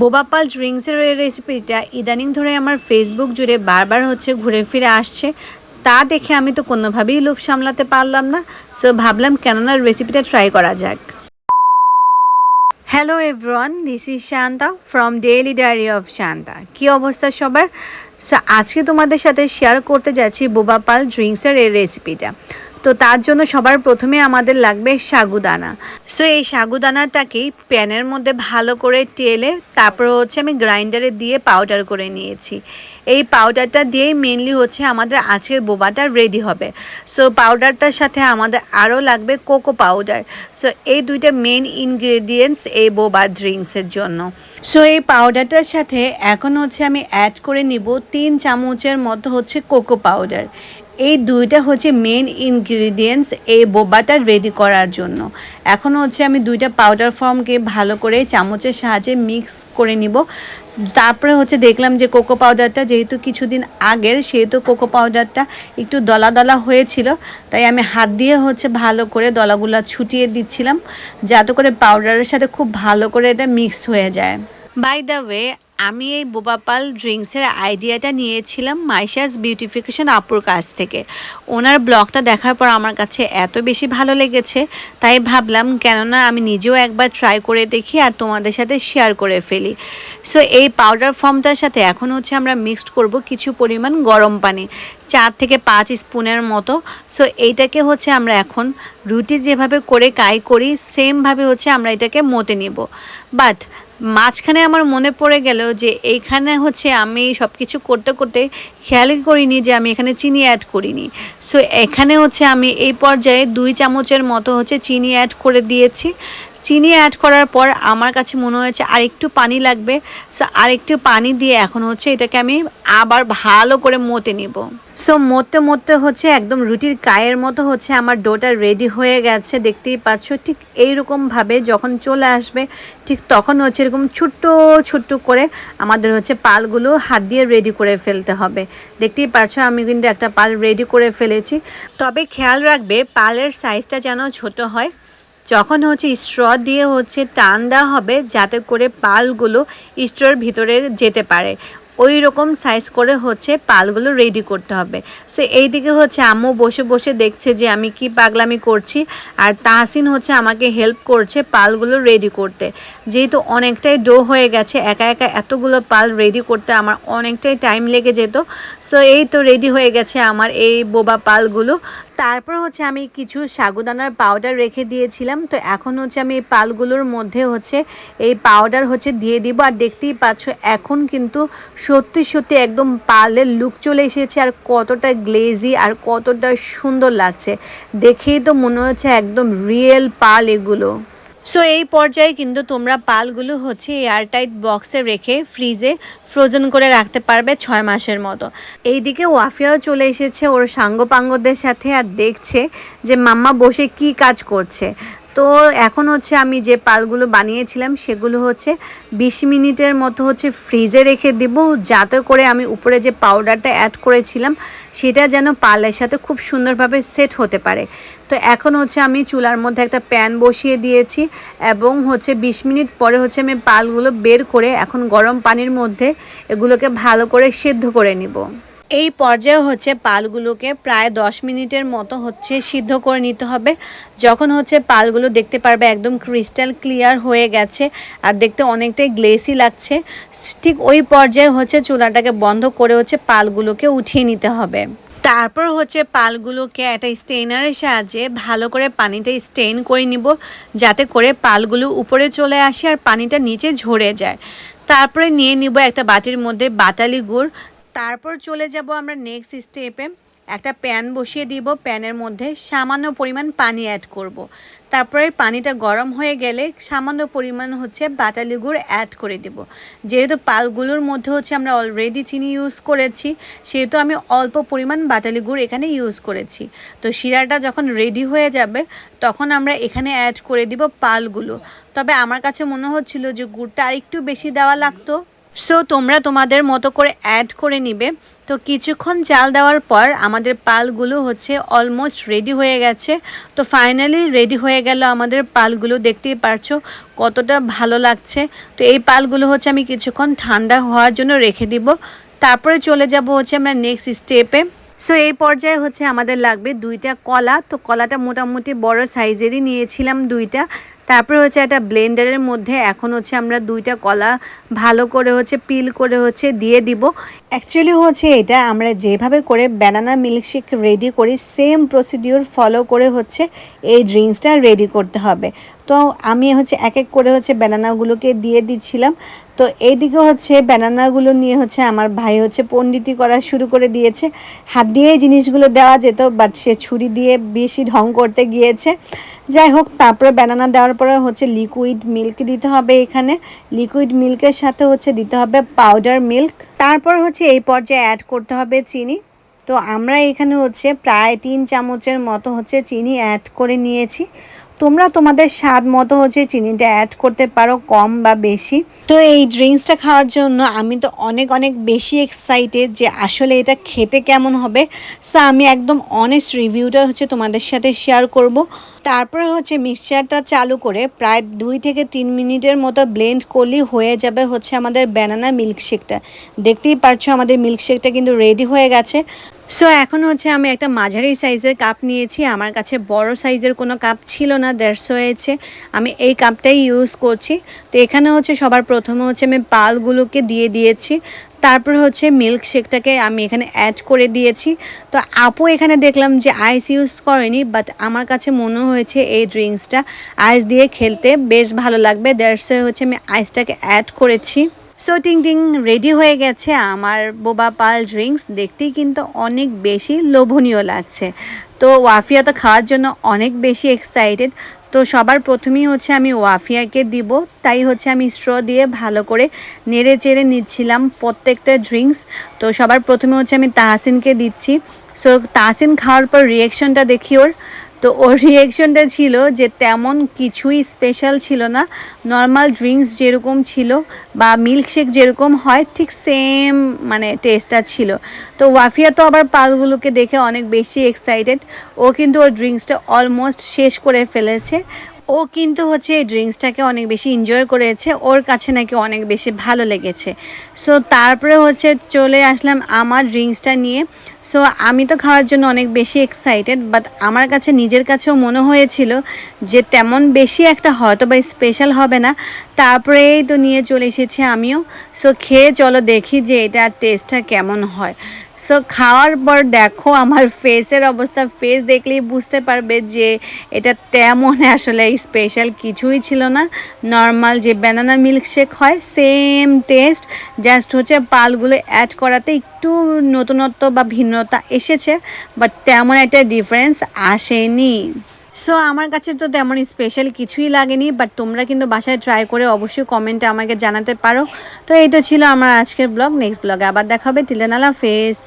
বোবাপাল ড্রিঙ্কসের রেসিপিটা ইদানিং ধরে আমার ফেসবুক জুড়ে বারবার হচ্ছে ঘুরে ফিরে আসছে। তা দেখে আমি তো কোনোভাবেই লোভ সামলাতে পারলাম না। সো ভাবলাম কেননা রেসিপিটা ট্রাই করা যাক। Hello everyone this is Shanta from daily diary of Shanta কী অবস্থা সবার? সো আজকে তোমাদের সাথে শেয়ার করতে যাচ্ছি বোবাপাল ড্রিঙ্কসের এই রেসিপিটা তো তার জন্য সবার প্রথমে আমাদের লাগবে সাগুদানা। সো এই সাগুদানাটাকেই প্যানের মধ্যে ভালো করে টেলে তারপর হচ্ছে আমি গ্রাইন্ডারে দিয়ে পাউডার করে নিয়েছি। এই পাউডারটা দিয়েই মেনলি হচ্ছে আমাদের আজকের বোবাটা রেডি হবে। সো পাউডারটার সাথে আমাদের আরও লাগবে কোকো পাউডার সো এই দুইটা মেন ইনগ্রেডিয়েন্টস এই বোবা ড্রিঙ্কসের জন্য। সো এই পাউডারটার সাথে এখন হচ্ছে আমি অ্যাড করে নিব তিন চামচের মতো হচ্ছে কোকো পাউডার এই দুইটা হচ্ছে মেন ইনগ্রিডিয়েন্টস এই বোবাটা রেডি করার জন্য। এখন হচ্ছে আমি দুইটা পাউডার ফর্মকে ভালো করে চামচের সাহায্যে মিক্স করে নিব। তারপরে হচ্ছে দেখলাম যে কোকো পাউডারটা যেহেতু কিছুদিন আগের, সেহেতু কোকো পাউডারটা একটু দলা দলা হয়েছিল, তাই আমি হাত দিয়ে হচ্ছে ভালো করে দলাগুলো ছুটিয়ে দিচ্ছিলাম, যাতে করে পাউডারের সাথে খুব ভালো করে এটা মিক্স হয়ে যায়। বাই দ্য ওয়ে আমি এই বোবাপাল ড্রিঙ্কসের আইডিয়াটা নিয়েছিলাম মাইশাস বিউটিফিকেশন আপুর কাছ থেকে। ওনার ব্লগটা দেখার পর আমার কাছে এত বেশি ভালো লেগেছে, তাই ভাবলাম কেননা আমি নিজেও একবার ট্রাই করে দেখি আর তোমাদের সাথে শেয়ার করে ফেলি। সো এই পাউডার ফর্মটার সাথে এখন হচ্ছে আমরা মিক্সড করব কিছু পরিমাণ গরম পানি, চার থেকে পাঁচ স্পুনের মতো। সো এইটাকে হচ্ছে আমরা এখন রুটি যেভাবে করে কাই করি সেমভাবে হচ্ছে আমরা এটাকে মতে নিব। বাট মাঝখানে আমার মনে পড়ে গেল যে এইখানে হচ্ছে আমি সব কিছু করতে করতে খেয়ালই করিনি যে আমি এখানে চিনি অ্যাড করিনি। সো এখানে হচ্ছে আমি এই পর্যায়ে দুই চামচের মতো হচ্ছে চিনি অ্যাড করে দিয়েছি। চিনি অ্যাড করার পর আমার কাছে মনে হয়েছে আরেকটু পানি লাগবে। সো আর একটু পানি দিয়ে এখন হচ্ছে এটাকে আমি আবার ভালো করে মতে নিব। সো মতে মতে হচ্ছে একদম রুটির গায়ের মতো হচ্ছে আমার ডোটা রেডি হয়ে গেছে, দেখতেই পাচ্ছ। ঠিক এইরকমভাবে যখন চলে আসবে, ঠিক তখন হচ্ছে এরকম ছোট্ট ছোট্ট করে আমাদের হচ্ছে পালগুলো হাত দিয়ে রেডি করে ফেলতে হবে। দেখতেই পাচ্ছ আমি কিন্তু একটা পাল রেডি করে ফেলেছি। তবে খেয়াল রাখবে, পালের সাইজটা যেন ছোট হয়। যখন হচ্ছে স্ট্র দিয়ে হচ্ছে টান দেওয়া হবে, যাতে করে পালগুলো স্ট্রর ভিতরে যেতে পারে। ওই রকম সাইজ করে হচ্ছে পালগুলো রেডি করতে হবে। সো এই দিকে হচ্ছে আম্মু বসে বসে দেখছে যে আমি কি পাগলামি করছি, আর তাহসিন হচ্ছে আমাকে হেল্প করছে পালগুলো রেডি করতে। যেহেতু অনেকটাই ডো হয়ে গেছে, একা একা এতগুলো পাল রেডি করতে আমার অনেকটাই টাইম লেগে যেত। সো এই তো রেডি হয়ে গেছে আমার এই বোবা পালগুলো। তারপর হচ্ছে আমি কিছু সাগুদানার পাউডার রেখে দিয়েছিলাম। তো এখন হচ্ছে আমি এই পালগুলোর মধ্যে হচ্ছে এই পাউডার হচ্ছে দিয়ে দিব। আর দেখতেই পাচ্ছ, এখন কিন্তু সত্যি সত্যি একদম পালের লুক চলে এসেছে। আর কতটা গ্লেজি আর কতটা সুন্দর লাগছে। দেখেই তো মনে হচ্ছে একদম রিয়েল পাল এগুলো। সো এই পর্যায়ে কিন্তু তোমরা পালগুলো হচ্ছে এয়ারটাইট বক্সে রেখে ফ্রিজে ফ্রোজেন করে রাখতে পারবে ছয় মাসের মতো। এইদিকে ওয়াফিয়াও চলে এসেছে ওর সাঙ্গপাঙ্গদের সাথে আর দেখছে যে মাম্মা বসে কি কাজ করছে। তো এখন হচ্ছে আমি যে পালগুলো বানিয়েছিলাম, সেগুলো হচ্ছে বিশ মিনিটের মতো হচ্ছে ফ্রিজে রেখে দিব, যাতে করে আমি উপরে যে পাউডারটা অ্যাড করেছিলাম, সেটা যেন পালের সাথে খুব সুন্দরভাবে সেট হতে পারে। তো এখন হচ্ছে আমি চুলার মধ্যে একটা প্যান বসিয়ে দিয়েছি এবং হচ্ছে বিশ মিনিট পরে হচ্ছে আমি পালগুলো বের করে এখন গরম পানির মধ্যে এগুলোকে ভালো করে সেদ্ধ করে নিব। এই পর্যায়ে হচ্ছে পালগুলোকে প্রায় দশ মিনিটের মতো হচ্ছে সিদ্ধ করে নিতে হবে। যখন হচ্ছে পালগুলো দেখতে পারবে একদম ক্রিস্টাল ক্লিয়ার হয়ে গেছে আর দেখতে অনেকটাই গ্লেসি লাগছে, ঠিক ওই পর্যায়ে হচ্ছে চুলাটাকে বন্ধ করে হচ্ছে পালগুলোকে উঠিয়ে নিতে হবে। তারপর হচ্ছে পালগুলোকে একটা স্টেনারের সাহায্যে ভালো করে পানিটা স্টেন করে নিব, যাতে করে পালগুলো উপরে চলে আসে আর পানিটা নিচে ঝরে যায়। তারপরে নিয়ে নিব একটা বাটির মধ্যে বাটালি গুড় তারপর চলে যাব আমরা নেক্সট স্টেপে একটা প্যান বসিয়ে দিব, প্যানের মধ্যে সামান্য পরিমাণ পানি অ্যাড করব। তারপরে পানিটা গরম হয়ে গেলে সামান্য পরিমাণ হচ্ছে বাটালি গুড় অ্যাড করে দেব। যেহেতু পালগুলোর মধ্যে হচ্ছে আমরা অলরেডি চিনি ইউজ করেছি, সেহেতু আমি অল্প পরিমাণ বাটালি গুড় এখানে ইউজ করেছি। তো শিরাটা যখন রেডি হয়ে যাবে, তখন আমরা এখানে অ্যাড করে দিব পালগুলো। তবে আমার কাছে মনে হচ্ছিল যে গুড়টা আরেকটু বেশি দেওয়া লাগতো। সো তোমরা তোমাদের মতো করে অ্যাড করে নিবে। তো কিছুক্ষণ চাল দেওয়ার পর আমাদের পালগুলো হচ্ছে অলমোস্ট রেডি হয়ে গেছে। তো ফাইনালি রেডি হয়ে গেল আমাদের পালগুলো, দেখতেই পারছ কতটা ভালো লাগছে। তো এই পালগুলো হচ্ছে আমি কিছুক্ষণ ঠান্ডা হওয়ার জন্য রেখে দিব। তারপরে চলে যাব হচ্ছে আমরা নেক্সট স্টেপে সো এই পর্যায়ে হচ্ছে আমাদের লাগবে দুইটা কলা। তো কলাটা মোটামুটি বড় সাইজেরই নিয়েছিলাম দুইটা। তারপরে হচ্ছে একটা ব্লেন্ডারের মধ্যে এখন হচ্ছে আমরা দুইটা কলা ভালো করে হচ্ছে পিল করে হচ্ছে দিয়ে দিব। অ্যাকচুয়ালি হচ্ছে এটা আমরা যেভাবে করে ব্যানানা মিল্কশেক রেডি করি সেম প্রসিডিওর ফলো করে হচ্ছে এই ড্রিঙ্কসটা রেডি করতে হবে। তো আমি হচ্ছে এক এক করে হচ্ছে ব্যানানাগুলোকে দিয়ে দিচ্ছিলাম। তো এইদিকে হচ্ছে ব্যানানাগুলো নিয়ে হচ্ছে আমার ভাই হচ্ছে পণ্ডিতি করা শুরু করে দিয়েছে। হাত দিয়ে জিনিসগুলো দেওয়া যেত বাট সে ছুরি দিয়ে বেশি ঢং করতে গিয়েছে। যাই হোক, তারপরে ব্যানানা দেওয়ার পরে হচ্ছে লিকুইড মিল্ক দিতে হবে এখানে। লিকুইড মিল্কের সাথে হচ্ছে দিতে হবে পাউডার মিল্ক তারপর হচ্ছে এই পর্যায়ে অ্যাড করতে হবে চিনি। তো আমরা এখানে হচ্ছে প্রায় তিন চামচের মতো হচ্ছে চিনি অ্যাড করে নিয়েছি। তোমরা তোমাদের স্বাদ মতো হচ্ছে চিনিটা অ্যাড করতে পারো কম বা বেশি। তো এই ড্রিঙ্কসটা খাওয়ার জন্য আমি তো অনেক অনেক বেশি এক্সাইটেড যে আসলে এটা খেতে কেমন হবে। সো আমি একদম অনেস্ট রিভিউটা হচ্ছে তোমাদের সাথে শেয়ার করব। তারপরে হচ্ছে মিক্সচারটা চালু করে প্রায় দুই থেকে তিন মিনিটের মতো ব্লেন্ড করলেই হয়ে যাবে হচ্ছে আমাদের ব্যানানা মিল্কশেকটা দেখতেই পারছ আমাদের মিল্কশেকটা কিন্তু রেডি হয়ে গেছে। সো এখন হচ্ছে আমি একটা মাঝারি সাইজের কাপ নিয়েছি। আমার কাছে বড় সাইজের কোনো কাপ ছিল না দেড়শো হয়েছে আমি এই কাপটাই ইউজ করছি। তো এখানে হচ্ছে সবার প্রথমে হচ্ছে আমি পালগুলোকে দিয়ে দিয়েছি। তারপর হচ্ছে মিল্ক শেকটাকে আমি এখানে অ্যাড করে দিয়েছি। তো আপু এখানে দেখলাম যে আইস ইউজ করেনি বাট আমার কাছে মনে হয়েছে এই ড্রিঙ্কসটা আইস দিয়ে খেলতে বেশ ভালো লাগবে। দেড়শো হচ্ছে আমি আইসটাকে অ্যাড করেছি। সো টিং টিং রেডি হয়ে গেছে আমার বোবা পাল ড্রিঙ্কস দেখতেই কিন্তু অনেক বেশি লোভনীয় লাগছে। তো ওয়াফিয়া তো খাওয়ার জন্য অনেক বেশি এক্সাইটেড তো সবার প্রথমেই হচ্ছে আমি ওয়াফিয়াকে দিব। তাই হচ্ছে আমি স্ট্র দিয়ে ভালো করে নেড়ে চেড়ে নিচ্ছিলাম প্রত্যেকটা ড্রিঙ্কস তো সবার প্রথমে হচ্ছে আমি তাহসিনকে দিচ্ছি। সো তাহসিন খাওয়ার পর রিয়েকশনটা দেখি ওর। তো ওর রিয়েকশনটা ছিল যে তেমন কিছুই স্পেশাল ছিল না। নর্মাল ড্রিঙ্কস যেরকম ছিল বা মিল্কশেক যেরকম হয়, ঠিক সেম মানে টেস্টটা ছিল। তো ওয়াফিয়া তো আবার পালগুলোকে দেখে অনেক বেশি এক্সাইটেড ও কিন্তু ওর ড্রিঙ্কসটা অলমোস্ট শেষ করে ফেলেছে। ও কিন্তু হচ্ছে এই ড্রিঙ্কসটাকে অনেক বেশি এনজয় করেছে, ওর কাছে নাকি অনেক বেশি ভালো লেগেছে। সো তারপরে হচ্ছে চলে আসলাম আমার ড্রিঙ্কসটা নিয়ে। সো আমি তো খাওয়ার জন্য অনেক বেশি এক্সাইটেড বাট আমার কাছে নিজের কাছেও মনে হয়েছিল যে তেমন বেশি একটা হয়তো বা স্পেশাল হবে না। তারপরেই তো নিয়ে চলে এসেছি আমিও। সো খেয়ে চলো দেখি যে এটার টেস্টটা কেমন হয়। সো খাওয়ার পর দেখো আমার ফেসের অবস্থা। ফেস দেখলেই বুঝতে পারবে যে এটা তেমন আসলে স্পেশাল কিছুই ছিল না। নর্মাল যে ব্যানানা মিল্কশেক হয় সেম টেস্ট জাস্ট হচ্ছে পালগুলো অ্যাড করাতে একটু নতুনত্ব বা ভিন্নতা এসেছে বাট তেমন একটা ডিফারেন্স আসেনি। সো আমার কাছে তো তেমন স্পেশাল কিছুই লাগেনি বাট তোমরা কিন্তু বাসায় ট্রাই করে অবশ্যই কমেন্টে আমাকে জানাতে পারো। তো এই তো ছিল আমার আজকের ব্লগ নেক্সট ব্লগে আবার দেখাবে হবে। টিলেন আলা ফেস